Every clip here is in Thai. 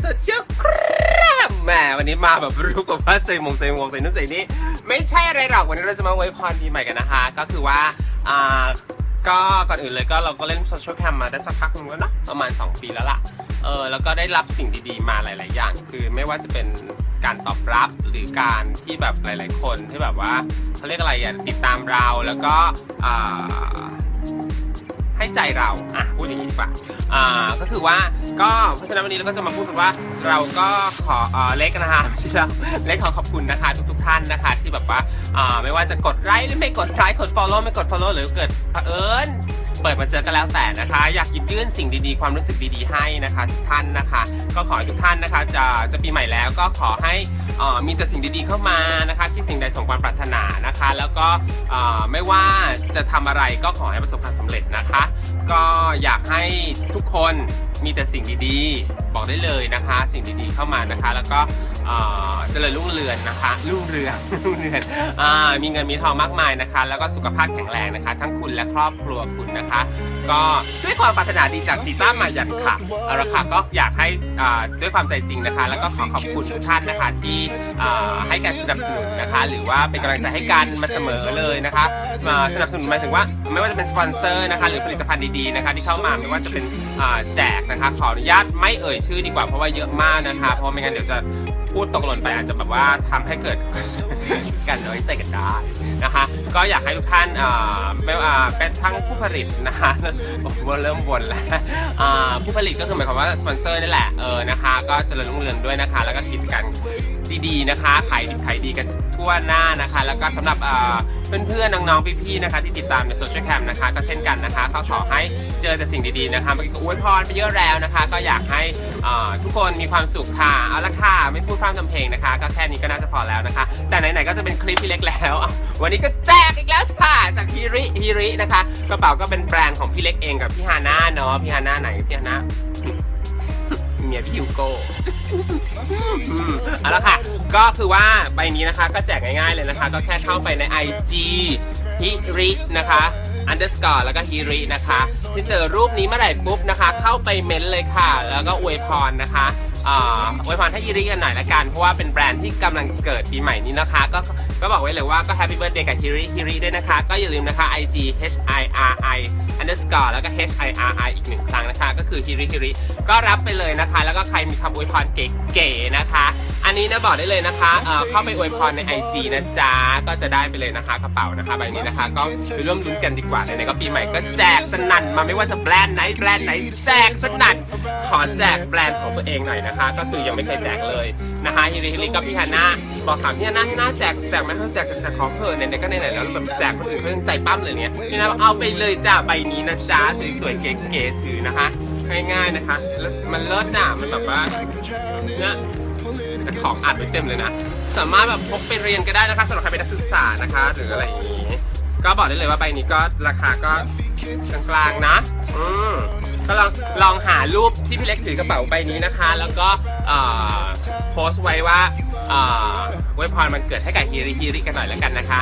เชียลโซเชียลครับแหมวันนี้มาแบบรู้กับว่าใส่มงใส่มวกใส่นู่นใส่นี่ไม่ใช่อะไรหรอกวันนี้เราจะมาอวยพรปีใหม่กันนะคะ ก็คือว่าอ่าก็ก่อนอื่นเลยก็เราก็เล่นโซเชียลแคมมาได้สักพักหนึงแล้วเนอะประมาณ 2 ปีแล้วล่ะเออแล้วก็ได้รับสิ่งดีๆมาหลาย ๆ อย่าง คือไม่ว่าจะเป็นการตอบรับหรือการที่แบบหลาย ๆ คนที่แบบว่าเขาเรียกอะไรอะติดตามเราแล้วก็อ่า ให้ใจเราอะพูดอย่างนี้ดีกว่าอ่าก็คือว่าก็เพราะฉะนั้นวันนี้เราก็จะมาพูดกันว่าเราก็ขอเอ่อเล็กนะคะไม่ใช่เราเล็กขอขอบคุณนะคะทุกๆท่านนะคะ ที่แบบว่าอ่าไม่ว่าจะกดไลค์หรือไม่กดไลค์กด follow ไม่กด follow หรือเกิดเผอิญเปิดมาเจอกันแล้วแต่นะคะ อยากหยิบยื่นสิ่งดีๆ ความรู้สึกดีๆให้นะคะทุกท่านนะคะ ก็ขอให้ทุกท่านนะคะ จะจะปีใหม่แล้วก็ขอให้ มีแต่สิ่งดีๆเข้ามานะคะที่สิ่งใดสมความปรารถนานะคะ แล้วก็ไม่ว่าจะทำอะไรก็ขอให้ประสบความสำเร็จนะคะ ก็อยากให้ทุกคนมีแต่สิ่งดีๆ บอกได้เลยนะคะ สิ่งดีๆเข้ามานะคะ แล้วก็เอ่อเจริญรุ่งเรืองนะคะรุ่งเรืองรุ่งเรืองมีเงินมีทองมากมายนะคะ แล้วก็สุขภาพแข็งแรงนะคะ ทั้งคุณและครอบครัวคุณนะคะ ก็ด้วยความปรารถนาดีจากซีต้ามายันค่ะเอาละค่ะก็อยากให้ด้วยความใจจริงนะคะ แล้วก็ขอขอบคุณทุกท่านนะคะที่ให้การสนับสนุนนะคะ หรือว่าเป็นกำลังใจให้กันมาเสมอเลยนะคะมาสนับสนุนหมายถึงว่า ไม่ว่าจะเป็นสปอนเซอร์นะคะ หรือผลิตภัณฑ์ดีๆนะคะที่เข้ามาไม่ว่าจะเป็นแจกนะคะ ขออนุญาตไม่เอ่ยชื่อดีกว่าเพราะว่าเยอะมากนะคะ เพราะไม่งั้นเดี๋ยวจะพูดตกหล่นไปอาจจะแบบว่าทำให้เกิดกันน้อยใจกันได้นะคะ ก็อยากให้ทุกท่านไม่อ่าเป็นทั้งผู้ผลิตนะคะโอ้โหเริ่มวนแล้วผู้ผลิตก็คือหมายความว่าสปอนเซอร์นี่แหละเออนะคะ ก็เจริญรุ่งเรืองด้วยนะคะ แล้วก็กิจการ ดีๆนะคะ ขายดิบขายดีกันทั่วหน้านะคะ แล้วก็สำหรับเพื่อนๆน้องๆพี่ๆนะคะ ที่ติดตามในโซเชียลแคมนะคะ ก็เช่นกันนะคะก็ขอให้เจอแต่สิ่งดีๆนะคะเมื่อกี้อวยพรไปเยอะแล้วนะคะ ก็อยากให้ทุกคนมีความสุขค่ะเอาละค่ะไม่พูดพร่ำทำเพลงนะคะ ก็แค่นี้ก็น่าจะพอแล้วนะคะ แต่ไหนๆก็จะเป็นคลิปพี่เล็กแล้ว วันนี้ก็แจกอีกแล้วค่ะจากฮิริฮิรินะคะกระเป๋าก็เป็นแบรนด์ของพี่เล็กเองกับพี่ฮาน่าเนาะพี่ฮาน่าไหนพี่ฮาน่า เมียพี่ฮิวโก้อืมเอาละค่ะ ก็คือว่าใบนี้นะคะก็แจกง่ายๆเลยนะคะ ก็แค่เข้าไปใน IG ฮิรินะคะ underscore แล้วก็ฮิรินะคะที่เจอรูปนี้เมื่อไหร่ปุ๊บนะคะ เข้าไปเม้นเลยค่ะ แล้วก็อวยพรนะคะ อ่าอวยพรให้ฮิริกันหน่อยละกัน เพราะว่าเป็นแบรนด์ที่กำลังเกิดปีใหม่นี้นะคะ ก็ก็บอกไว้เลยว่าก็ Happy Birthday กับฮิริฮิริด้วยนะคะ ก็อย่าลืมนะคะ IG H I R I underscore แล้วก็ H I R I อีกหนึ่งครั้งนะคะ ก็คือฮิริฮิริก็รับไปเลยนะคะ แล้วก็ใครมีคำอวยพรเก๋ๆนะคะ อันนี้นะบอกได้เลยนะคะเอ่อเข้าไปอวยพรใน IG นะจ๊ะก็จะได้ไปเลยนะคะกระเป๋านะคะใบนี้นะคะ ก็ไปร่วมลุ้นกันดีกว่าไหนๆก็ปีใหม่ก็แจกสนั่นมาไม่ว่าจะแบรนด์ไหนแบรนด์ไหนแจกสนั่นขอแจกแบรนด์ของตัวเองหน่อยนะคะ ก็คือยังไม่เคยแจกเลยนะคะฮิริฮิริก็พี่ฮาน่าบอกถามพี่ฮาน่าพี่ฮาน่าแจกแจกไหมเขาแจกแต่ของเพลินไหนๆก็ไหนๆแล้วแบบแจกคนอื่นเขายังใจปั้มเลยเนี่ยพี่ฮาน่าบอกเอาไปเลยจ้าใบนี้นะจ๊ะสวยๆเก๋ๆถือนะคะง่ายๆนะคะแล้วมันเลิศอะมันแบบว่าเนี่ยแต่ของอ่านไว้เต็มเลยนะ สามารถแบบพกไปเรียนก็ได้นะคะสำหรับใครเป็นนักศึกษานะคะ หรืออะไรอย่างนี้ ก็บอกได้เลยว่าใบนี้ก็ราคาก็กลางๆนะ อืมก็ลองลองหารูปที่พี่เล็กถือกระเป๋าใบนี้นะคะ แล้วก็โพสต์ไว้ว่าไว้พรมันเกิดให้กับฮีริฮีริกันหน่อยแล้วกันนะคะ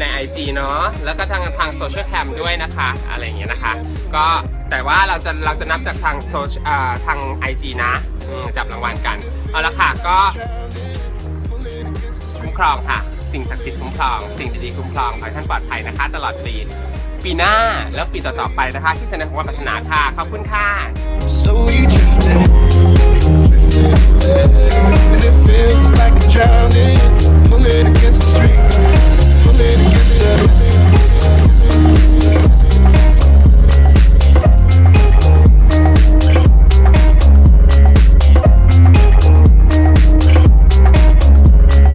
ในไอจีเนาะ แล้วก็ทางทางโซเชียลแคมด้วยนะคะ อะไรอย่างเงี้ยนะคะ ก็แต่ว่าเราจะเราจะนับจากทางโซเชียลทาง IG นะ จับรางวัลกัน เอาละค่ะ ก็คุ้มครองค่ะ สิ่งศักดิ์สิทธิ์คุ้มครอง สิ่งดีๆคุ้มครองขอให้ท่านปลอดภัยนะคะ ตลอดปี ปีหน้าแล้วปีต่อๆไปนะคะ ที่แสดงความปรารถนาค่ะ ขอบคุณค่ะ slowly drifting.